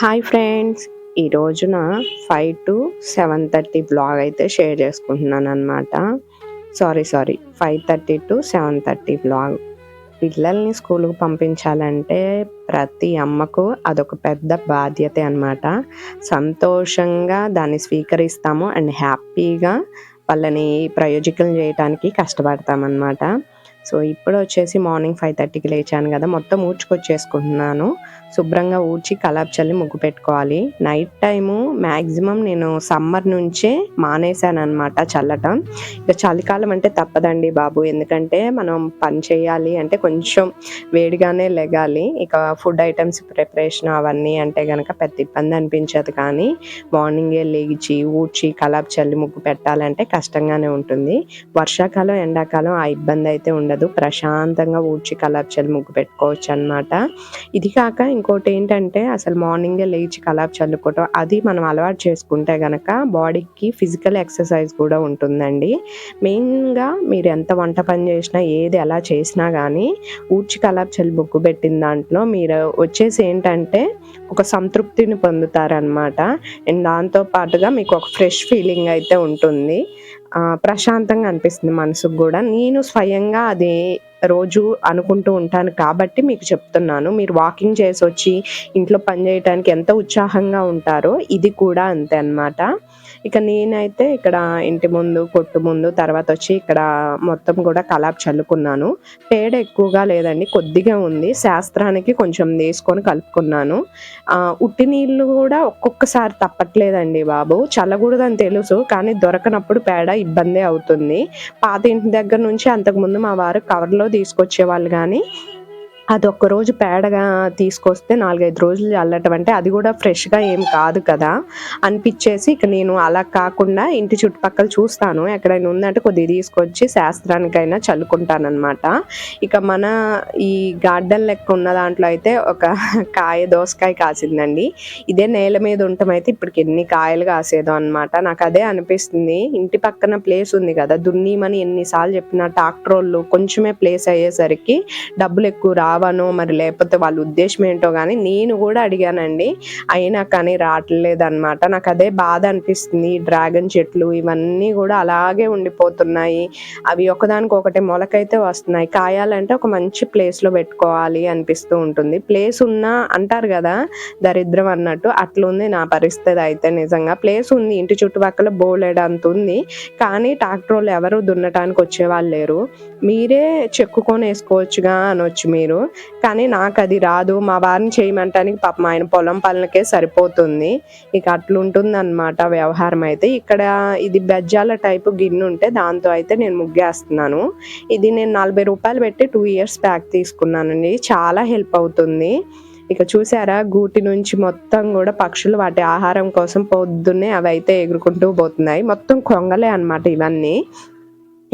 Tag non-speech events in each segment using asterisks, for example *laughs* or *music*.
Hi friends. ఈ రోజున five to seven thirty blog అయితే షేర్ చేసుకుంటున్నాను అనమాట sorry sorry. Five thirty to seven thirty blog. పిల్లల్ని స్కూల్కి పంపించాలంటే ప్రతి అమ్మకు అదొక పెద్ద బాధ్యత అన్నమాట. సంతోషంగా దాన్ని స్వీకరిస్తాము అండ్ హ్యాపీగా వాళ్ళని ప్రయోజకులు చేయడానికి కష్టపడతామన్నమాట. సో ఇప్పుడు వచ్చేసి మార్నింగ్ ఫైవ్ థర్టీకి లేచాను కదా మొత్తం ఊడ్చుకొచ్చేసుకుంటున్నాను. శుభ్రంగా ఊడ్చి కలాప్ చల్లి ముగ్గు పెట్టుకోవాలి. నైట్ టైము మ్యాక్సిమం నేను సమ్మర్ నుంచే మానేశాను అనమాట చల్లటం. ఇక చలికాలం అంటే తప్పదండి బాబు. ఎందుకంటే మనం పని చేయాలి అంటే కొంచెం వేడిగానే లెగాలి. ఇక ఫుడ్ ఐటమ్స్ ప్రిపరేషన్ అవన్నీ అంటే కనుక పెద్ద ఇబ్బంది అనిపించదు కానీ మార్నింగే లేచి ఊడ్చి కలాప్ చల్లి ముగ్గు పెట్టాలంటే కష్టంగానే ఉంటుంది. వర్షాకాలం ఎండాకాలం ఆ ఇబ్బంది అయితే ఉండదు. ప్రశాంతంగా ఊడ్చి కలాప్ చల్లి ముగ్గు పెట్టుకోవచ్చు అనమాట ఇది కాక ఇంకోటి ఏంటంటే అసలు మార్నింగే లేచి కలాప్ చల్లుకోవటం అది మనం అలవాటు చేసుకుంటే కనుక బాడీకి ఫిజికల్ ఎక్సర్సైజ్ కూడా ఉంటుందండి. మెయిన్గా మీరు ఎంత వంట పని చేసినా ఏది ఎలా చేసినా కానీ ఊడ్చి కలాప్ చల్లి బొగ్గు పెట్టిన దాంట్లో మీరు వచ్చేసి ఏంటంటే ఒక సంతృప్తిని పొందుతారనమాట అండ్ దాంతో పాటుగా మీకు ఒక ఫ్రెష్ ఫీలింగ్ అయితే ఉంటుంది. ప్రశాంతంగా అనిపిస్తుంది మనసుకు కూడా. నేను స్వయంగా అది రోజు అనుకుంటూ ఉంటాను కాబట్టి మీకు చెప్తున్నాను. మీరు వాకింగ్ చేసి వచ్చి ఇంట్లో పని చేయడానికి ఎంత ఉత్సాహంగా ఉంటారో ఇది కూడా అంతే అన్నమాట. ఇక నేనైతే ఇక్కడ ఇంటి ముందు కొట్టు ముందు తర్వాత వచ్చి ఇక్కడ మొత్తం కూడా కలాప్ చల్లుకున్నాను. పేడ ఎక్కువగా లేదండి కొద్దిగా ఉంది. శాస్త్రానికి కొంచెం తీసుకొని కలుపుకున్నాను. ఆ, ఉట్టి నీళ్ళు కూడా ఒక్కొక్కసారి తప్పట్లేదండి బాబు. చల్లకూడదని తెలుసు కానీ దొరకనప్పుడు పేడ ఇబ్బంది అవుతుంది. పాత ఇంటి దగ్గర నుంచి అంతకుముందు మా వారు కవర్లో తీసుకొచ్చేవాళ్ళు కానీ అది ఒక్క రోజు పేడగా తీసుకొస్తే నాలుగైదు రోజులు చల్లటం అంటే అది కూడా ఫ్రెష్గా ఏం కాదు కదా అనిపించేసి ఇక నేను అలా కాకుండా ఇంటి చుట్టుపక్కల చూస్తాను. ఎక్కడైనా ఉందంటే కొద్దిగా తీసుకొచ్చి శాస్త్రానికైనా చల్లుకుంటానమాట ఇక మన ఈ గార్డెన్ లెక్క ఉన్న దాంట్లో అయితే ఒక కాయ దోసకాయ కాసిందండి. ఇదే నేల మీద ఉండటమైతే ఇప్పటికి ఎన్ని కాయలు కాసేదో అనమాట నాకు అదే అనిపిస్తుంది. ఇంటి పక్కన ప్లేస్ ఉంది కదా దున్నీమని ఎన్నిసార్లు చెప్పిన ట్రాక్టర్లు కొంచెమే ప్లేస్ అయ్యేసరికి డబ్బులు ఎక్కువ రావను మరి లేకపోతే వాళ్ళ ఉద్దేశం ఏంటో కానీ నేను కూడా అడిగానండి. అయినా కానీ రావట్లేదు అనమాట నాకు అదే బాధ అనిపిస్తుంది. డ్రాగన్ చెట్లు ఇవన్నీ కూడా అలాగే ఉండిపోతున్నాయి. అవి ఒకదానికి ఒకటి మొలకైతే వస్తున్నాయి. కాయాలంటే ఒక మంచి ప్లేస్లో లో పెట్టుకోవాలి అనిపిస్తూ ఉంటుంది. ప్లేస్ ఉన్నా అంటారు కదా దరిద్రం అన్నట్టు. అట్లుంది నా పరిస్థితి అయితే నిజంగా. ప్లేస్ ఉంది ఇంటి చుట్టుపక్కల బోలెడంత ఉంది. కానీ ట్రాక్టర్లు ఎవరు దున్నటానికి వచ్చేవాళ్ళు లేరు. మీరే చెక్కుకొని వేసుకోవచ్చుగా అనొచ్చు మీరు. కానీ నాకు అది రాదు. మా వారిని చేయమంటానికి పాపం ఆయన పొలం పనులకే సరిపోతుంది. ఇక అట్లుంటుంది అనమాట వ్యవహారం అయితే. ఇక్కడ ఇది బెజ్జాల టైపు గిన్నె ఉంటే దాంతో అయితే నేను ముగ్గేస్తున్నాను. ఇది నేను నలభై రూపాయలు పెట్టి టూ ఇయర్స్ బ్యాక్ తీసుకున్నానండి. చాలా హెల్ప్ అవుతుంది. ఇక చూసారా గూటి నుంచి మొత్తం కూడా పక్షులు వాటి ఆహారం కోసం పొద్దున్నే అవి అయితే ఎగురుకుంటూ పోతున్నాయి. మొత్తం కొంగలే అన్నమాట ఇవన్నీ.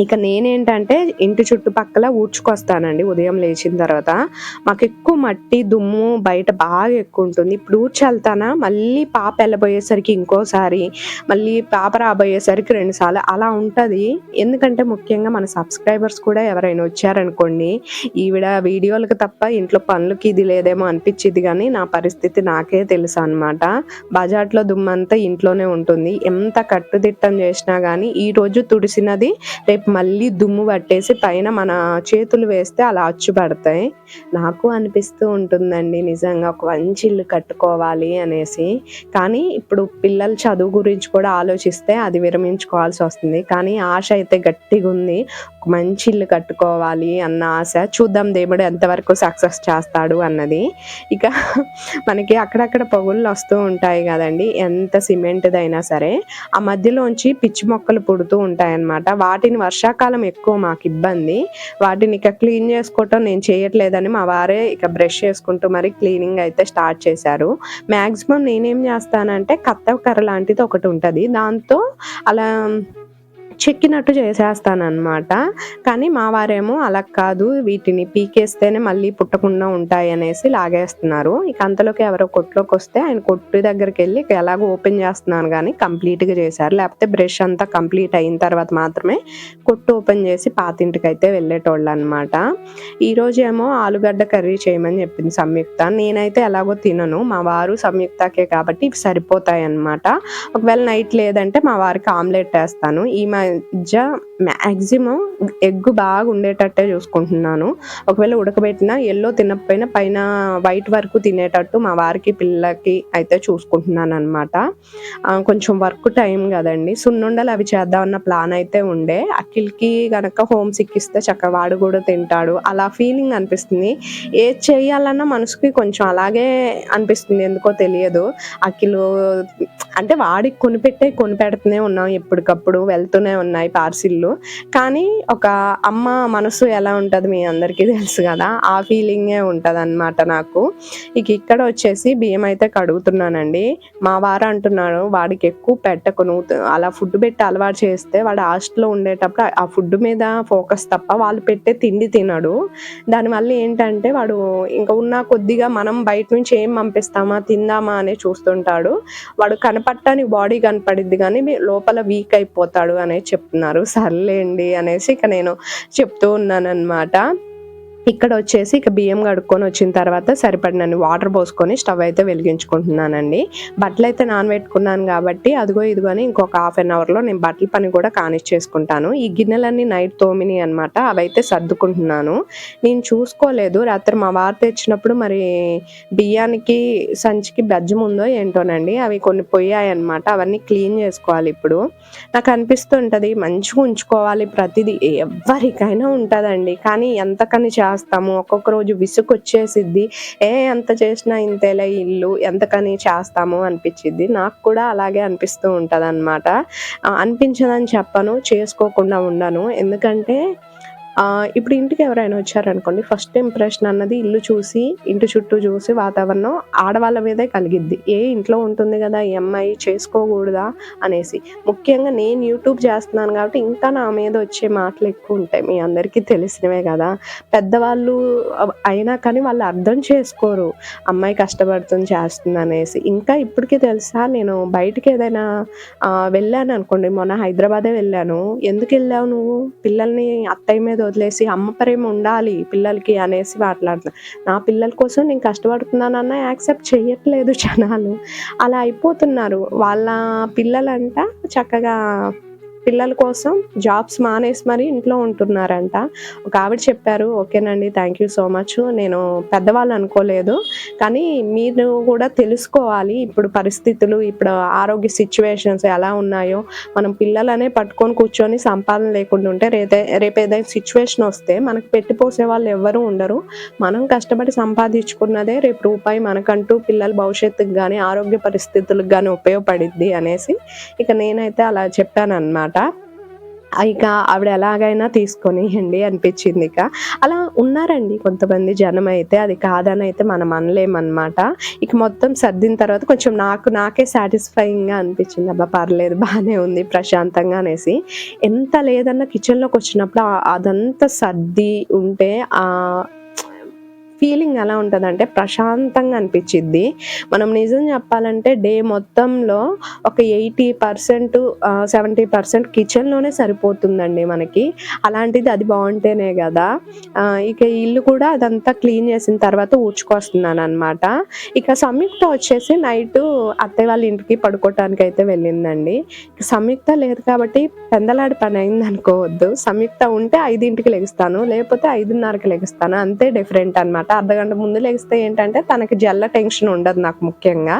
ఇక నేనేంటంటే ఇంటి చుట్టుపక్కల ఊడ్చుకొస్తానండి ఉదయం లేచిన తర్వాత. మాకు ఎక్కువ మట్టి దుమ్ము బయట బాగా ఎక్కువ ఉంటుంది ఇప్పుడు ఊడ్చెళ్తానా? మళ్ళీ పాప వెళ్ళబోయేసరికి ఇంకోసారి మళ్ళీ పాప రాబోయేసరికి రెండుసార్లు అలా ఉంటుంది. ఎందుకంటే ముఖ్యంగా మన సబ్స్క్రైబర్స్ కూడా ఎవరైనా వచ్చారనుకోండి ఈవిడ వీడియోలకు తప్ప ఇంట్లో పనులకి ఇది లేదేమో అనిపించింది కానీ నా పరిస్థితి నాకే తెలుసు అనమాట బజార్లో దుమ్మంతా ఇంట్లోనే ఉంటుంది. ఎంత కట్టుదిట్టం చేసినా కానీ ఈరోజు తుడిసినది రేపు మళ్ళీ దుమ్ము పట్టేసి పైన మన చేతులు వేస్తే అలా అచ్చు పడతాయి. నాకు అనిపిస్తూ ఉంటుందండి నిజంగా ఒక మంచి ఇల్లు కట్టుకోవాలి అనేసి. కానీ ఇప్పుడు పిల్లల చదువు గురించి కూడా ఆలోచిస్తే అది విరమించుకోవాల్సి వస్తుంది. కానీ ఆశ అయితే గట్టిగా ఉంది ఒక మంచి ఇల్లు కట్టుకోవాలి అన్న ఆశ చూద్దాం దేవుడు ఎంతవరకు సక్సెస్ చేస్తాడు అన్నది. ఇక మనకి అక్కడక్కడ పొగుళ్ళు వస్తూ ఉంటాయి కదండి. ఎంత సిమెంట్దైనా సరే ఆ మధ్యలోంచి పిచ్చి మొక్కలు పుడుతూ ఉంటాయన్నమాట. వాటిని వర్షాకాలం ఎక్కువ మాకు ఇబ్బంది. వాటిని ఇక క్లీన్ చేసుకోవటం నేను చేయట్లేదని మా వారే ఇక బ్రష్ చేసుకుంటూ మరి క్లీనింగ్ అయితే స్టార్ట్ చేశారు. మ్యాక్సిమం నేనేం చేస్తానంటే కత్త కర్ర లాంటిది ఒకటి ఉంటుంది. దాంతో అలా చెక్కినట్టు చేసేస్తానమాట కానీ మా వారేమో అలా కాదు వీటిని పీకేస్తేనే మళ్ళీ పుట్టకుండా ఉంటాయి అనేసి లాగేస్తున్నారు. ఇక అంతలోకి ఎవరో కొట్టులోకి వస్తే ఆయన కొట్టు దగ్గరికి వెళ్ళి ఎలాగో ఓపెన్ చేస్తున్నాను కానీ కంప్లీట్గా చేశారు. లేకపోతే బ్రష్ అంతా కంప్లీట్ అయిన తర్వాత మాత్రమే కొట్టు ఓపెన్ చేసి పాతింటికి అయితే వెళ్ళేటోళ్ళు అనమాట ఈరోజు ఏమో ఆలుగడ్డ కర్రీ చేయమని చెప్పింది సంయుక్త. నేనైతే ఎలాగో తినను. మా వారు సంయుక్తకే కాబట్టి ఇవి సరిపోతాయి అనమాట ఒకవేళ నైట్ లేదంటే మా వారికి ఆమ్లెట్ వేస్తాను. ఈ ya మ్యాక్సిమం ఎగ్ బాగా ఉండేటట్టే చూసుకుంటున్నాను. ఒకవేళ ఉడకబెట్టిన ఎల్లో తినకపోయినా పైన వైట్ వరకు తినేటట్టు మా వారికి పిల్లకి అయితే చూసుకుంటున్నాను అనమాట కొంచెం వర్క్ టైం కదండి. సున్నుండలు అవి చేద్దామన్న ప్లాన్ అయితే ఉండే. అఖిల్కి గనక హోమ్ సిక్ ఇస్తే చక్కగా వాడు కూడా తింటాడు. అలా ఫీలింగ్ అనిపిస్తుంది. ఏది చేయాలన్నా మనసుకి కొంచెం అలాగే అనిపిస్తుంది. ఎందుకో తెలియదు. అఖిల్ అంటే వాడికి కొనిపెట్టే కొనిపెడుతూనే ఉన్నాం ఎప్పటికప్పుడు. వెళ్తూనే ఉన్నాయి పార్సిల్లు. కానీ ఒక అమ్మ మనసు ఎలా ఉంటుంది మీ అందరికీ తెలుసు కదా ఆ ఫీలింగే ఉంటుంది అనమాట నాకు. ఇక ఇక్కడ వచ్చేసి బియ్యం అయితే కడుగుతున్నానండి. మా వారు అంటున్నాడు వాడికి ఎక్కువ పెట్టకు నువ్వు అలా ఫుడ్ పెట్టి అలవాటు చేస్తే వాడు హాస్టల్లో ఉండేటప్పుడు ఆ ఫుడ్ మీద ఫోకస్ తప్ప వాళ్ళు పెట్టే తిండి తినడు. దానివల్ల ఏంటంటే వాడు ఇంకా ఉన్న కొద్దిగా మనం బయట నుంచి ఏం పంపిస్తామా తిందామా అనే చూస్తుంటాడు. వాడు కనపడటానికి బాడీ కనపడిద్ది కానీ లోపల వీక్ అయిపోతాడు అనేది చెప్తున్నారు. సర్లేండి అనేసి ఇక నేను చెప్తూ ఉన్నానన్నమాట. ఇక్కడ వచ్చేసి ఇక బియ్యం కడుక్కొని వచ్చిన తర్వాత సరిపడినన్ని వాటర్ పోసుకొని స్టవ్ అయితే వెలిగించుకుంటున్నానండి. బట్టలు అయితే నానబెట్టుకున్నాను కాబట్టి అదిగో ఇదిగోని ఇంకొక హాఫ్ అన్ అవర్లో నేను బట్టల పని కూడా కానిచ్చేసుకుంటాను. ఈ గిన్నెలన్నీ నైట్ తోమిని అనమాట అవైతే సర్దుకుంటున్నాను. నేను చూసుకోలేదు రాత్రి మా వారు తెచ్చినప్పుడు మరి బియ్యానికి సంచికి బెజ్జం ఉందో ఏంటోనండి అవి కొన్ని పోయాయి అనమాట అవన్నీ క్లీన్ చేసుకోవాలి ఇప్పుడు. నాకు అనిపిస్తుంటుంది మంచిగా ఉంచుకోవాలి ప్రతిదీ ఎవరికైనా ఉంటుందండి కానీ ఎంతకని చేస్తాము. ఒక్కొక్క రోజు విసుగు వచ్చేసిద్ది ఏ ఎంత చేసినా ఇంతేలే ఇల్లు ఎంతకని చేస్తాము అనిపించిద్ది నాకు కూడా అలాగే అనిపిస్తూ ఉంటుంది అనమాట అనిపించదని చెప్పను చేసుకోకుండా ఉండను. ఎందుకంటే ఇప్పుడు ఇంటికి ఎవరైనా వచ్చారనుకోండి ఫస్ట్ ఇంప్రెషన్ అన్నది ఇల్లు చూసి ఇంటి చుట్టూ చూసి వాతావరణం ఆడవాళ్ళ మీదే కలిగిద్ది. ఏ ఇంట్లో ఉంటుంది కదా ఈ అమ్మాయి చేసుకోకూడదా అనేసి. ముఖ్యంగా నేను యూట్యూబ్ చేస్తున్నాను కాబట్టి ఇంకా నా మీద వచ్చే మాటలు ఎక్కువ ఉంటాయి. మీ అందరికీ తెలిసినవే కదా. పెద్దవాళ్ళు అయినా కానీ వాళ్ళు అర్థం చేసుకోరు. అమ్మాయి కష్టపడుతుంది చేస్తుంది అనేసి. ఇంకా ఇప్పటికీ తెలుసా నేను బయటికి ఏదైనా వెళ్ళాను అనుకోండి. మొన్న హైదరాబాదే వెళ్ళాను. ఎందుకు వెళ్ళావు నువ్వు? పిల్లల్ని అత్తయ్య మీద వదిలేసి అమ్మ ప్రేమ ఉండాలి పిల్లలకి అనేసి మాట్లాడుతున్నా. నా పిల్లల కోసం నేను కష్టపడుతున్నానన్న యాక్సెప్ట్ చేయట్లేదు జనాలు. అలా అయిపోతున్నారు. వాళ్ళ పిల్లలంట చక్కగా పిల్లల కోసం జాబ్స్ మానేసి మరి ఇంట్లో ఉంటున్నారంట. ఒక ఆవిడ చెప్పారు ఓకేనండి థ్యాంక్ యూ సో మచ్ నేను పెద్దవాళ్ళు అనుకోలేదు కానీ మీరు కూడా తెలుసుకోవాలి. ఇప్పుడు పరిస్థితులు ఇప్పుడు ఆరోగ్య సిచ్యువేషన్స్ ఎలా ఉన్నాయో మనం పిల్లలనే పట్టుకొని కూర్చొని సంపాదన లేకుండా ఉంటే రేపే రేపు ఏదైనా సిచ్యువేషన్ వస్తే మనకు పెట్టిపోసే వాళ్ళు ఎవ్వరూ ఉండరు. మనం కష్టపడి సంపాదించుకున్నదే రేపు రూపాయి మనకంటూ పిల్లల భవిష్యత్తుకు కానీ ఆరోగ్య పరిస్థితులకు కానీ ఉపయోగపడిద్ది అనేసి ఇక నేనైతే అలా చెప్పాను అనమాట అనమాట ఇక ఆవిడ ఎలాగైనా తీసుకొనియండి అనిపించింది ఇక. అలా ఉన్నారండి కొంతమంది జనం అయితే అది కాదని అయితే మనం అనలేమన్నమాట. ఇక మొత్తం సర్దిన తర్వాత కొంచెం నాకు నాకే సాటిస్ఫైయింగ్గా అనిపించింది. అబ్బా పర్లేదు బాగానే ఉంది ప్రశాంతంగా అనేసి. ఎంత లేదన్నా కిచెన్లోకి వచ్చినప్పుడు అదంతా సర్ది ఉంటే ఆ ఫీలింగ్ ఎలా ఉంటుందంటే ప్రశాంతంగా అనిపించిద్ది. మనం నిజం చెప్పాలంటే డే మొత్తంలో ఒక ఎయిటీ పర్సెంట్ సెవెంటీ పర్సెంట్ కిచెన్లోనే సరిపోతుందండి మనకి. అలాంటిది అది బాగుంటేనే కదా. ఇక ఇల్లు కూడా అదంతా క్లీన్ చేసిన తర్వాత ఊడ్చుకొస్తున్నాను అనమాట ఇక సంయుక్త వచ్చేసి నైట్ అత్తయ్య వాళ్ళ ఇంటికి పడుకోవటానికి అయితే వెళ్ళిందండి సంయుక్త లేదు కాబట్టి పెందలాడి పని అయింది అనుకోవద్దు సంయుక్త ఉంటే ఐదింటికి లెగుస్తాను లేకపోతే ఐదున్నరకి లెగుస్తాను అంతే డిఫరెంట్ అనమాట అనమాట. అర్ధగంట ముందు లేస్తే ఏంటంటే తనకి జల్ల టెన్షన్ ఉండదు నాకు ముఖ్యంగా.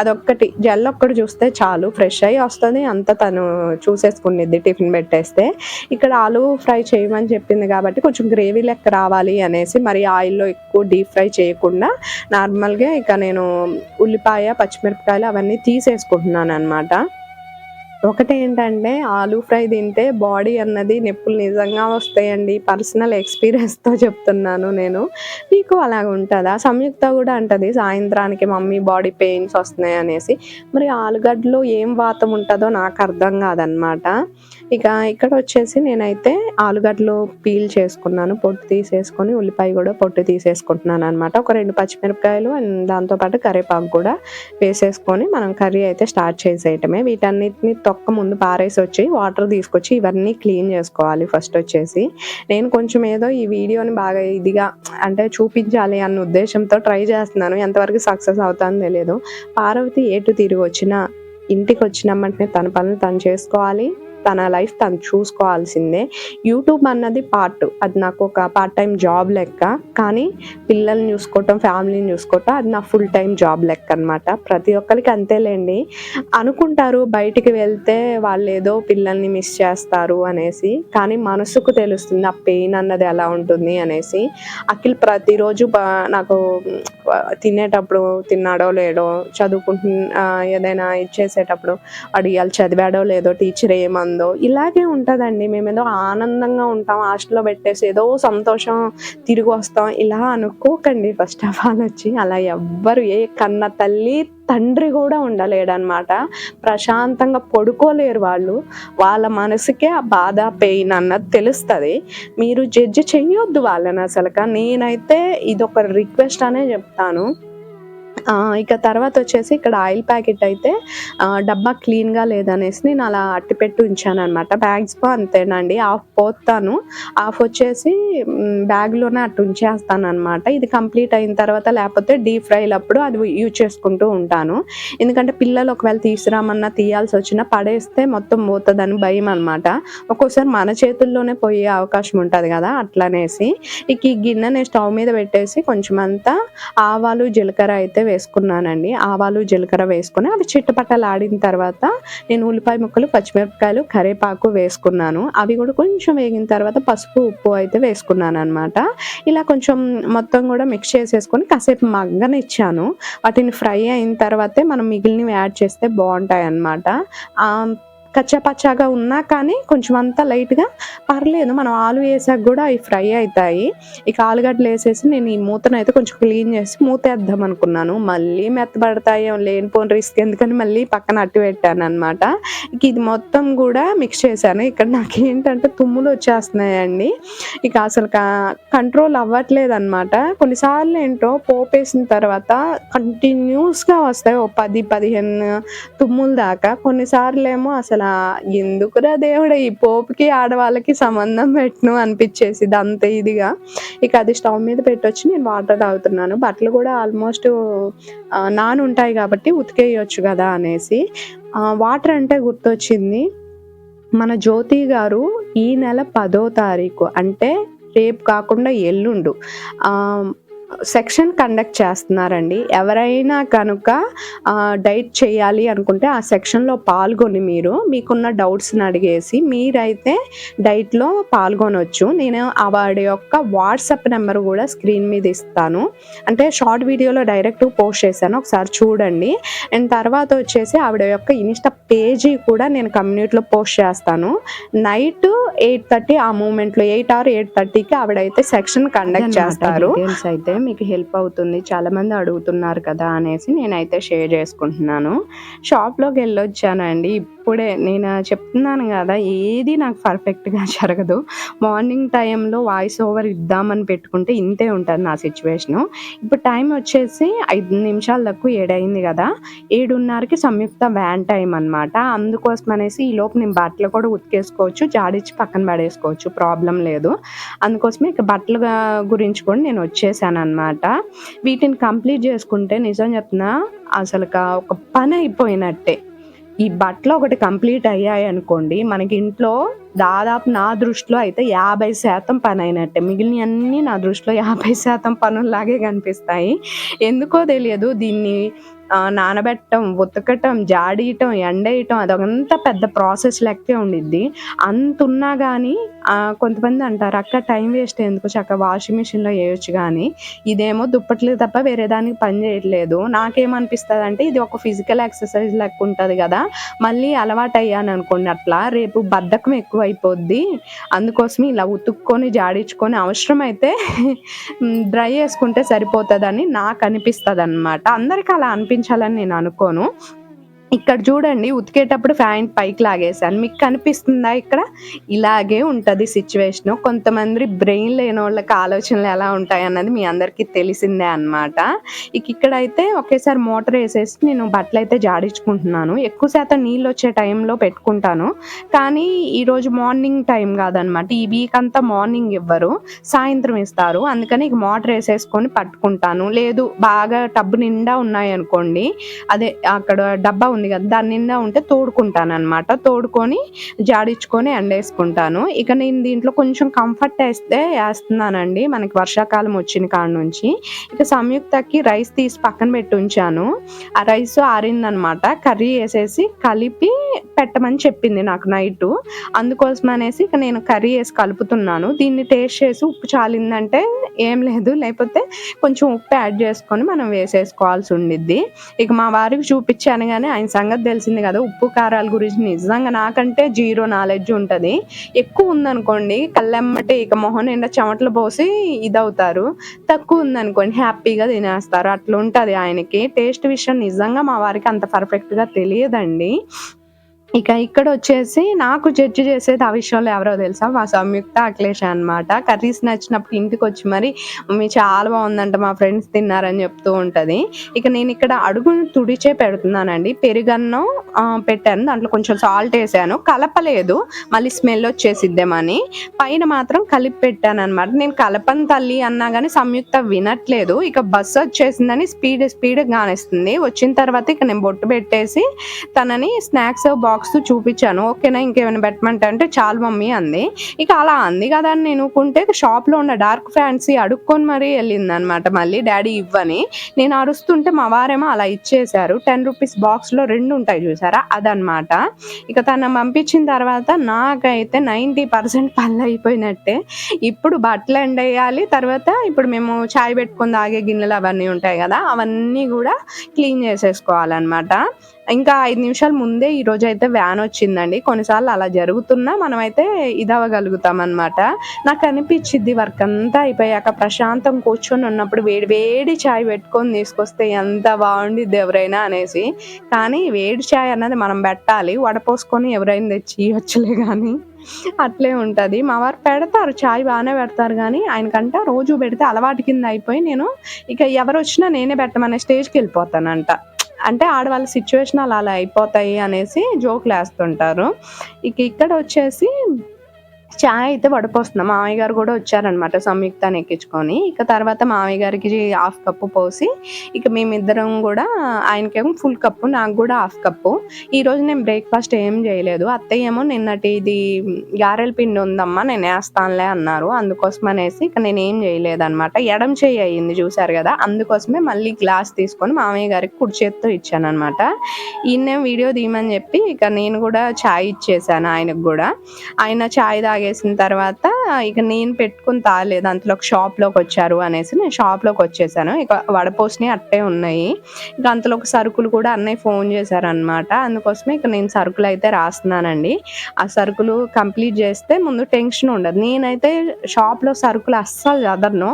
అదొక్కటి. జల్ల ఒక్కటి చూస్తే చాలు ఫ్రెష్ అయ్యి వస్తుంది. అంత తను చూసేసుకునేది టిఫిన్ పెట్టేస్తే. ఇక్కడ ఆలు ఫ్రై చేయమని చెప్పింది కాబట్టి కొంచెం గ్రేవీ లెక్క రావాలి అనేసి మరి ఆయిల్లో ఎక్కువ డీప్ ఫ్రై చేయకుండా నార్మల్గా ఇక నేను ఉల్లిపాయ పచ్చిమిరపకాయలు అవన్నీ తీసేసుకుంటున్నాను అనమాట ఒకటి ఏంటంటే ఆలూ ఫ్రై తింటే బాడీ అన్నది నొప్పులు నిజంగా వస్తాయండి. పర్సనల్ ఎక్స్పీరియన్స్తో చెప్తున్నాను నేను. మీకు అలాగ ఉంటుందా? సంయుక్త కూడా అంటది సాయంత్రానికి మమ్మీ బాడీ పెయిన్స్ వస్తున్నాయి అనేసి. మరి ఆలుగడ్డలో ఏం వాతం ఉంటుందో నాకు అర్థం కాదనమాట. ఇక ఇక్కడ వచ్చేసి నేనైతే ఆలుగడ్డలు పీల్ చేసుకున్నాను పొట్టు తీసేసుకొని ఉల్లిపాయ కూడా పొట్టు తీసేసుకుంటున్నాను అనమాట ఒక రెండు పచ్చిమిరపకాయలు అండ్ దాంతోపాటు కరివేపాకు కూడా వేసేసుకొని మనం కర్రీ అయితే స్టార్ట్ చేసేయటమే. వీటన్నిటిని తొక్క ముందు పారేసి వచ్చి వాటర్ తీసుకొచ్చి ఇవన్నీ క్లీన్ చేసుకోవాలి ఫస్ట్ వచ్చేసి. నేను కొంచెం ఏదో ఈ వీడియోని బాగా ఇదిగా అంటే చూపించాలి అన్న ఉద్దేశంతో ట్రై చేస్తున్నాను. ఎంతవరకు సక్సెస్ అవుతానో తెలియదు పార్వతి ఏటు తిరిగి వచ్చినా ఇంటికి వచ్చినమ్మంటే తన పనులు తను చేసుకోవాలి. తన లైఫ్ తను చూసుకోవాల్సిందే. యూట్యూబ్ అన్నది పార్ట్ అది నాకు ఒక పార్ట్ టైం జాబ్ లెక్క. కానీ పిల్లల్ని చూసుకోవటం ఫ్యామిలీని చూసుకోవటం అది నా ఫుల్ టైం జాబ్ లెక్క అనమాట ప్రతి ఒక్కరికి అంతేలేండి. అనుకుంటారు బయటికి వెళ్తే వాళ్ళు ఏదో పిల్లల్ని మిస్ చేస్తారు అనేసి. కానీ మనసుకు తెలుస్తుంది ఆ పెయిన్ అన్నది ఎలా ఉంటుంది అనేసి. అఖిల్ ప్రతిరోజు నాకు తినేటప్పుడు తిన్నాడో లేడో చదువుకుంటు ఏదైనా ఇచ్చేసేటప్పుడు వాడు ఇవాళ చదివాడో లేదో టీచర్ ఉందో ఇలాగే ఉంటుందండి. మేము ఏదో ఆనందంగా ఉంటాం హాస్టల్లో పెట్టేసి ఏదో సంతోషం తిరిగి వస్తాం. ఇలా అనుకోకండి ఫస్ట్ ఆఫ్ ఆల్ వచ్చి. అలా ఎవ్వరు ఏ కన్న తల్లి తండ్రి కూడా ఉండలేడనమాట ప్రశాంతంగా పడుకోలేరు వాళ్ళు. వాళ్ళ మనసుకే ఆ బాధ పెయిన్ అన్నది తెలుస్తుంది. మీరు జడ్జి చెయ్యొద్దు వాళ్ళని అసలుక. నేనైతే ఇది ఒక రిక్వెస్ట్ అనే చెప్తాను. ఇక తర్వాత వచ్చేసి ఇక్కడ ఆయిల్ ప్యాకెట్ అయితే ఆ, డబ్బా క్లీన్గా లేదనేసి నేను అలా అట్టి పెట్టి ఉంచాను అనమాట బ్యాగ్స్ అంతేనండి ఆఫ్ పోతాను. ఆఫ్ వచ్చేసి బ్యాగ్లోనే అట్టు ఉంచేస్తాను అనమాట ఇది కంప్లీట్ అయిన తర్వాత లేకపోతే డీప్ ఫ్రైలప్పుడు అది యూజ్ చేసుకుంటూ ఉంటాను. ఎందుకంటే పిల్లలు ఒకవేళ తీసుకురామన్నా తీయాల్సి వచ్చినా పడేస్తే మొత్తం పోతుందని భయం అనమాట ఒక్కోసారి మన చేతుల్లోనే పోయే అవకాశం ఉంటుంది కదా అట్లనేసి. ఇక ఈ గిన్నె నేను స్టవ్ మీద పెట్టేసి కొంచెం అంతా ఆవాలు జీలకర్ర అయితే వేసుకున్నానండి. ఆవాలు జీలకర్ర వేసుకొని అవి చిట్టపట్టలాడిన తర్వాత నేను ఉల్లిపాయ ముక్కలు పచ్చిమిరపకాయలు కరివేపాకు వేసుకున్నాను. అవి కూడా కొంచెం వేగిన తర్వాత పసుపు ఉప్పు అయితే వేసుకున్నాను అనమాట ఇలా కొంచెం మొత్తం కూడా మిక్స్ చేసేసుకొని కాసేపు మగ్గనిచ్చాను. వాటిని ఫ్రై అయిన తర్వాతే మనం మిగిలినవి యాడ్ చేస్తే బాగుంటాయి అన్నమాట కచ్చాపచ్చాగా ఉన్నా కానీ కొంచెం అంతా లైట్గా పర్లేదు. మనం ఆలు వేసాక కూడా అవి ఫ్రై అవుతాయి ఇక ఆలుగడ్డలు వేసేసి నేను ఈ మూతను అయితే కొంచెం క్లీన్ చేసి మూత వేద్దాం అనుకున్నాను. మళ్ళీ మెత్తబడతాయి లేనిపోని రిస్క్. ఎందుకని మళ్ళీ పక్కన అట్టి పెట్టాను అనమాట ఇక ఇది మొత్తం కూడా మిక్స్ చేశాను. ఇక్కడ నాకు ఏంటంటే తుమ్ములు వచ్చేస్తున్నాయండి. ఇక అసలు కంట్రోల్ అవ్వట్లేదు అనమాట కొన్నిసార్లు ఏంటో పోపేసిన తర్వాత కంటిన్యూస్గా వస్తాయి. ఓ పది పదిహేను తుమ్ముల దాకా. కొన్నిసార్లు ఏమో అసలు ఎందుకురా దేవుడు ఈ పోపుకి ఆడవాళ్ళకి సంబంధం పెట్టను అనిపించేసి అంత ఇదిగా. ఇక అది స్టవ్ మీద పెట్టొచ్చి నేను వాటర్ తాగుతున్నాను. బట్టలు కూడా ఆల్మోస్ట్ నాన్ ఉంటాయి కాబట్టి ఉతికేయచ్చు కదా అనేసి. వాటర్ అంటే గుర్తొచ్చింది. మన జ్యోతి గారు ఈ నెల పదో తారీఖు అంటే రేపు కాకుండా ఎల్లుండు. సెక్షన్ కండక్ట్ చేస్తున్నారండి. ఎవరైనా కనుక డైట్ చేయాలి అనుకుంటే ఆ సెక్షన్లో పాల్గొని మీరు మీకున్న డౌట్స్ని అడిగేసి మీరైతే డైట్లో పాల్గొనవచ్చు నేను వాడి యొక్క వాట్సాప్ నెంబర్ కూడా స్క్రీన్ మీద ఇస్తాను. అంటే షార్ట్ వీడియోలో డైరెక్ట్ పోస్ట్ చేశాను. ఒకసారి చూడండి. అండ్ తర్వాత వచ్చేసి ఆవిడ యొక్క ఇన్స్టా పేజీ కూడా నేను కమ్యూనిటీలో పోస్ట్ చేస్తాను. నైట్ ఎయిట్ థర్టీ ఆ మూమెంట్లో ఎయిట్ ఆర్ ఎయిట్ థర్టీకి ఆవిడైతే సెక్షన్ కండక్ట్ చేస్తారు. అయితే. మీకు హెల్ప్ అవుతుంది చాలామంది అడుగుతున్నారు కదా అనేసి నేనైతే షేర్ చేసుకుంటున్నాను. షాప్లోకి వెళ్ళొచ్చానండి. ఇప్పుడే నేను చెప్తున్నాను కదా ఏది నాకు పర్ఫెక్ట్గా *laughs* జరగదు. మార్నింగ్ టైంలో వాయిస్ ఓవర్ ఇద్దామని పెట్టుకుంటే ఇంతే ఉంటుంది నా సిచ్యువేషను ఇప్పుడు టైం వచ్చేసి ఐదు నిమిషాలు తక్కువ ఏడైంది కదా ఏడున్నరకి సంయుక్త వ్యాన్ టైం అనమాట అందుకోసం అనేసి ఈ లోపు నేను బట్టలు కూడా ఉతికేసుకోవచ్చు జాడిచ్చి పక్కన పడేసుకోవచ్చు ప్రాబ్లం లేదు. అందుకోసమే ఇక బట్టల గురించి కూడా నేను వచ్చేసాను అనమాట వీటిని కంప్లీట్ చేసుకుంటే నిజం చెప్తున్నా అసలు ఒక పని అయిపోయినట్టే. ఈ బట్టలు ఒకటి కంప్లీట్ అయ్యాయి అనుకోండి మనకి ఇంట్లో దాదాపు నా దృష్టిలో అయితే యాభై శాతం పని అయినట్టే మిగిలిన అన్నీ నా దృష్టిలో యాభై శాతం పనుల్లాగే కనిపిస్తాయి. ఎందుకో తెలియదు దీన్ని నానబెట్టడం ఉతకటం జాడీయటం ఎండేయటం అదంతా పెద్ద ప్రాసెస్ లెక్కే ఉండిద్ది. అంత ఉన్నా కానీ కొంతమంది అంటారు అక్క టైం వేస్ట్ ఎందుకు? చక్క వాషింగ్ మిషన్లో వేయొచ్చు కానీ ఇదేమో దుప్పట్లు తప్ప వేరే దానికి పని చేయట్లేదు. నాకేమనిపిస్తుంది అంటే ఇది ఒక ఫిజికల్ ఎక్సర్సైజ్ లెక్క ఉంటుంది కదా మళ్ళీ అలవాటు అయ్యాను అనుకోండి అట్లా రేపు బద్ధకం ఎక్కువ అయిపోద్ది అందుకోసం ఇలా ఉతుక్కొని జాడించుకొని అవసరమైతే *laughs* డ్రై చేసుకుంటే సరిపోతుందని నాకు అనిపిస్తుంది అనమాట అందరికీ అలా అనిపించాలని నేను అనుకోను. ఇక్కడ చూడండి ఉతికేటప్పుడు ఫ్యాన్ పైకి లాగేసాను మీకు కనిపిస్తుందా ఇక్కడ? ఇలాగే ఉంటుంది సిచ్యువేషన్ కొంతమంది బ్రెయిన్ లేని వాళ్ళకి ఆలోచనలు ఎలా ఉంటాయి అన్నది మీ అందరికీ తెలిసిందే అనమాట ఇక ఇక్కడ అయితే ఒకేసారి మోటార్ వేసేసి నేను బట్టలు అయితే జాడించుకుంటున్నాను. ఎక్కువ శాతం నీళ్ళు వచ్చే టైంలో పెట్టుకుంటాను. కానీ ఈరోజు మార్నింగ్ టైం కాదనమాట ఈ వీక్ అంతా మార్నింగ్ ఇవ్వరు. సాయంత్రం ఇస్తారు. అందుకని ఇక మోటార్ వేసేసుకొని పట్టుకుంటాను. లేదు బాగా టబ్బు నిండా ఉన్నాయి అనుకోండి అదే అక్కడ డబ్బా ఉంది కదా దాని నిండా ఉంటే తోడుకుంటాను అనమాట తోడుకొని జాడించుకొని ఎండేసుకుంటాను. ఇక నేను దీంట్లో కొంచెం కంఫర్ట్ వేస్తే వేస్తున్నానండి. మనకి వర్షాకాలం వచ్చిన కాడ నుంచి. ఇక సంయుక్తకి రైస్ తీసి పక్కన పెట్టి ఉంచాను. ఆ రైస్ ఆరిందనమాట కర్రీ వేసేసి కలిపి పెట్టమని చెప్పింది నాకు నైట్. అందుకోసం అనేసి ఇక నేను కర్రీ వేసి కలుపుతున్నాను. దీన్ని టేస్ట్ చేసి ఉప్పు చాలిందంటే ఏం లేదు. లేకపోతే కొంచెం ఉప్పు యాడ్ చేసుకొని మనం వేసేసుకోవాల్సి ఉండిద్ది. ఇక మా వారికి చూపించాను కానీ ఆయన సంగతి తెలిసింది కదా ఉప్పు కారాల గురించి నిజంగా నాకంటే జీరో నాలెడ్జ్ ఉంటుంది. ఎక్కువ ఉందనుకోండి కళ్ళెమ్మటే ఇక మొహం నిండా చెమటలు పోసి ఇదవుతారు. తక్కువ ఉందనుకోండి హ్యాపీగా తినేస్తారు. అట్లా ఉంటుంది ఆయనకి. టేస్ట్ విషయం నిజంగా మా వారికి అంత పర్ఫెక్ట్గా తెలియదండి. ఇక ఇక్కడ వచ్చేసి నాకు జడ్జి చేసేది ఆ విషయంలో ఎవరో తెలుసా? మా సంయుక్త అఖిలేష్ అనమాట కర్రీస్ నచ్చినప్పుడు ఇంటికి వచ్చి మరి మమ్మీ చాలా బాగుందంట మా ఫ్రెండ్స్ తిన్నారని చెప్తూ ఉంటది. ఇక నేను ఇక్కడ అడుగును తుడిచే పెడుతున్నానండి. పెరుగన్నం పెట్టాను. దాంట్లో కొంచెం సాల్ట్ వేసాను. కలపలేదు. మళ్ళీ స్మెల్ వచ్చేసిద్దేమని. పైన మాత్రం కలిపి పెట్టాను అనమాట నేను కలపని తల్లి అన్నా కానీ సంయుక్త వినట్లేదు. ఇక బస్సు వచ్చేసిందని స్పీడ్ స్పీడ్ కానిస్తుంది వచ్చిన తర్వాత ఇక నేను బొట్టు పెట్టేసి తనని స్నాక్స్ బాక్స్ చూపించాను. ఓకేనా? ఇంకేమైనా పెట్టమంటే అంటే చాలు మమ్మీ అంది. ఇక అలా అంది కదా అని నేను కుంటే షాప్లో ఉన్న డార్క్ ఫ్యాన్సీ అడుక్కొని మరీ వెళ్ళింది అనమాట మళ్ళీ డాడీ ఇవ్వని. నేను అరుస్తుంటే మా వారేమో అలా ఇచ్చేశారు. టెన్ రూపీస్ బాక్స్లో రెండు ఉంటాయి చూసారా? అదనమాట ఇక తను పంపించిన తర్వాత నాకైతే నైంటీ పర్సెంట్ పళ్ళు అయిపోయినట్టే ఇప్పుడు బట్టలు ఎండేయాలి తర్వాత ఇప్పుడు మేము చాయ్ పెట్టుకుని తాగే గిన్నెలు అవన్నీ ఉంటాయి కదా అవన్నీ కూడా క్లీన్ చేసేసుకోవాలన్నమాట. ఇంకా ఐదు నిమిషాల ముందే ఈ రోజు అయితే వ్యాన్ వచ్చిందండి. కొన్నిసార్లు అలా జరుగుతున్నా మనమైతే ఇదవ్వగలుగుతాం అనమాట నాకు అనిపించింది వర్క్ అంతా అయిపోయాక ప్రశాంతం కూర్చొని ఉన్నప్పుడు వేడి వేడి చాయ్ పెట్టుకొని తీసుకొస్తే ఎంత బాగుండిద్ది ఎవరైనా అనేసి. కానీ వేడి చాయ్ అన్నది మనం పెట్టాలి. వడపోసుకొని ఎవరైనా తెచ్చి ఇవ్వచ్చులే కానీ అట్లే ఉంటుంది. మా వారు పెడతారు. చాయ్ బాగానే పెడతారు కానీ ఆయనకంట రోజు పెడితే అలవాటు కింద అయిపోయి నేను ఇక ఎవరు వచ్చినా నేనే పెట్టమనే స్టేజ్కి వెళ్ళిపోతానంట. అంటే ఆడవాళ్ళ సిచ్యువేషన్ అలా అలా అయిపోతాయి అనేసి జోకులు వేస్తుంటారు. ఇక ఇక్కడ వచ్చేసి చాయ్ అయితే వడపోస్తున్నాం మామయ్య గారు కూడా వచ్చారనమాట సంయుక్తాన్ని ఎక్కించుకొని. ఇక తర్వాత మామయ్య గారికి హాఫ్ కప్పు పోసి ఇక మేమిద్దరం కూడా ఆయనకేమో ఫుల్ కప్పు నాకు కూడా హాఫ్ కప్పు. ఈ రోజు నేను బ్రేక్ఫాస్ట్ ఏం చేయలేదు. అత్తయ్య ఏమో నిన్నటి ఇది గారెల పిండి ఉందమ్మా నేను వేస్తానులే అన్నారు. అందుకోసం అనేసి ఇక నేను ఏం చేయలేదన్నమాట. ఎడం చేయి అయ్యింది చూసారు కదా అందుకోసమే మళ్ళీ గ్లాస్ తీసుకొని మామయ్య గారికి కుడి చేత్తో ఇచ్చాను ఈయన వీడియో తీయమని చెప్పి ఇక నేను కూడా ఛాయ్ ఇచ్చేసాను ఆయనకు కూడా. ఆయన ఛాయ్ తాగేసిన తర్వాత ఇక నేను పెట్టుకుని తాగలేదు. అంతలోకి షాప్లోకి వచ్చారు అనేసి నేను షాప్లోకి వచ్చేసాను. ఇక వడపోసినవి అట్టే ఉన్నాయి. ఇక అంతలో ఒక సరుకులు కూడా అన్నయ్య ఫోన్ చేశారనమాట అందుకోసమే ఇక నేను సరుకులు అయితే రాస్తున్నానండి. ఆ సరుకులు కంప్లీట్ చేస్తే ముందు టెన్షన్ ఉండదు. నేనైతే షాప్లో సరుకులు అస్సలు చదరను.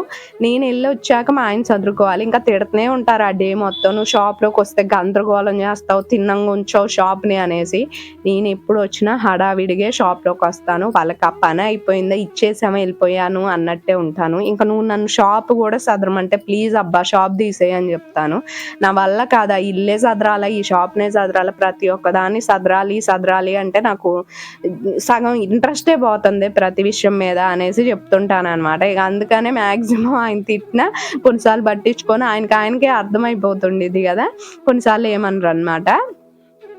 నేను వెళ్ళి వచ్చాక మా ఆయన చదువుకోవాలి ఇంకా తిడుతూనే ఉంటారు ఆ డే మొత్తం. నువ్వు షాప్లోకి వస్తే గందరగోళం చేస్తావు తిన్నంగా ఉంచావు షాప్ని అనేసి. నేను ఎప్పుడు వచ్చినా హడావిడిగే షాప్లోకి వస్తాను. వాళ్ళకి పని అయిపోయిందా ఇచ్చేసామో వెళ్ళిపోయాను అన్నట్టే ఉంటాను. ఇంకా నువ్వు నన్ను షాప్ కూడా సదరమంటే ప్లీజ్ అబ్బా షాప్ తీసేయి అని చెప్తాను. నా వల్ల కాదా ఇల్లే సదరాలా ఈ షాప్నే సదరాల ప్రతి ఒక్కదాన్ని సదరాలి సదరాలి అంటే నాకు సగం ఇంట్రెస్టే పోతుంది ప్రతి విషయం మీద అనేసి చెప్తుంటాను అనమాట ఇక అందుకనే మ్యాక్సిమం ఆయన తిట్టినా కొన్నిసార్లు పట్టించుకొని ఆయనకి ఆయనకే అర్థమైపోతుండేది కదా. కొన్నిసార్లు ఏమనరు అనమాట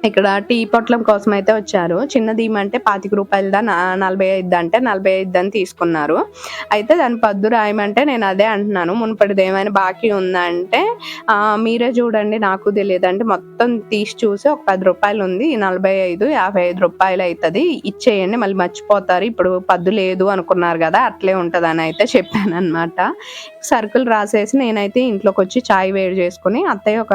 ఇక్కడ టీ పొట్లం కోసం అయితే వచ్చారు. చిన్నది ఏమంటే పాతిక రూపాయలదా నా- నలభై ఐదు అంటే నలభై ఐదు అని తీసుకున్నారు. అయితే దాని పద్దు రాయమంటే నేను అదే అంటున్నాను. మునుపటిది ఏమైనా బాకీ ఉందా అంటే మీరే చూడండి నాకు తెలియదు. అంటే మొత్తం తీసి చూసి ఒక పది రూపాయలు ఉంది నలభై ఐదు యాభై ఐదు రూపాయలు అవుతుంది ఇచ్చేయండి మళ్ళీ మర్చిపోతారు. ఇప్పుడు పద్దు లేదు అనుకున్నారు కదా అట్లే ఉంటుంది అని అయితే చెప్పాను అనమాట సరుకులు రాసేసి నేనైతే ఇంట్లోకి వచ్చి చాయ్ వేడి చేసుకుని అత్తయ్య ఒక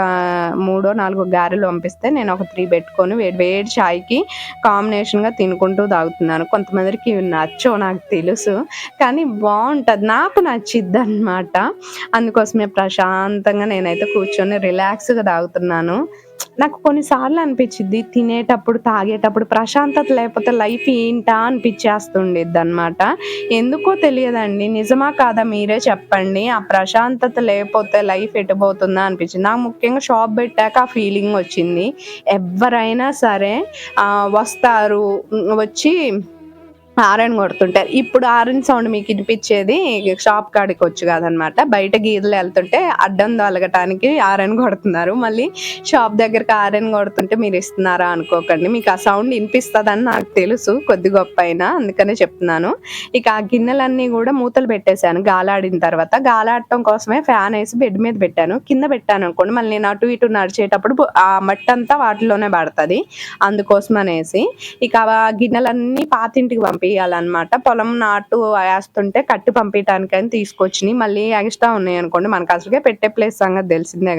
మూడో నాలుగో గారెలు పంపిస్తే నేను ఒక త్రీ పెట్టుకొని వేడి వేడి చాయ్కి కాంబినేషన్గా తినుకుంటూ తాగుతున్నాను. కొంతమందికి నచ్చో నాకు తెలుసు కానీ బాగుంటుంది. నాకు నచ్చిద్ది అనమాట అందుకోసమే ప్రశాంతంగా నేనైతే కూర్చొని రిలాక్స్గా తాగుతున్నాను. నాకు కొన్నిసార్లు అనిపించింది తినేటప్పుడు తాగేటప్పుడు ప్రశాంతత లేకపోతే లైఫ్ ఏంటా అనిపించేస్తుండేది అనమాట ఎందుకో తెలియదండి నిజమా కాదా మీరే చెప్పండి ఆ ప్రశాంతత లేకపోతే లైఫ్ ఎటుపోతుందా అనిపించింది. నాకు ముఖ్యంగా షాప్ పెట్టాక ఆ ఫీలింగ్ వచ్చింది. ఎవరైనా సరే వస్తారు వచ్చి ఆరన్ కొడుతుంటారు. ఇప్పుడు ఆరన్ సౌండ్ మీకు వినిపించేది షాప్ కాడికి వచ్చు కాదనమాట. బయట గీదలు వెళ్తుంటే అడ్డం తొలగటానికి ఆరన్ కొడుతున్నారు. మళ్ళీ షాప్ దగ్గరికి ఆరన్ కొడుతుంటే మీరు ఇస్తున్నారా అనుకోకండి. మీకు ఆ సౌండ్ వినిపిస్తుందని నాకు తెలుసు కొద్ది గొప్ప అయినా అందుకనే చెప్తున్నాను. ఇక ఆ గిన్నెలన్నీ కూడా మూతలు పెట్టేశాను గాలాడిన తర్వాత. గాలాడటం కోసమే ఫ్యాన్ వేసి బెడ్ మీద పెట్టాను. కింద పెట్టాను అనుకోండి మళ్ళీ నేను అటు ఇటు నడిచేటప్పుడు ఆ మట్టి అంతా వాటిలోనే పడుతుంది. అందుకోసం అనేసి ఇక ఆ గిన్నెలన్నీ పాతింటికి పంపి పంపించాలన్నమాట పొలం నాటు వేస్తుంటే కట్టి పంపించడానికని తీసుకొచ్చినాయి. మళ్ళీ ఎక్స్ట్రా ఉన్నాయి అనుకోండి మనకు అసలుకే పెట్టే ప్లేస్ సంగతి తెలిసిందే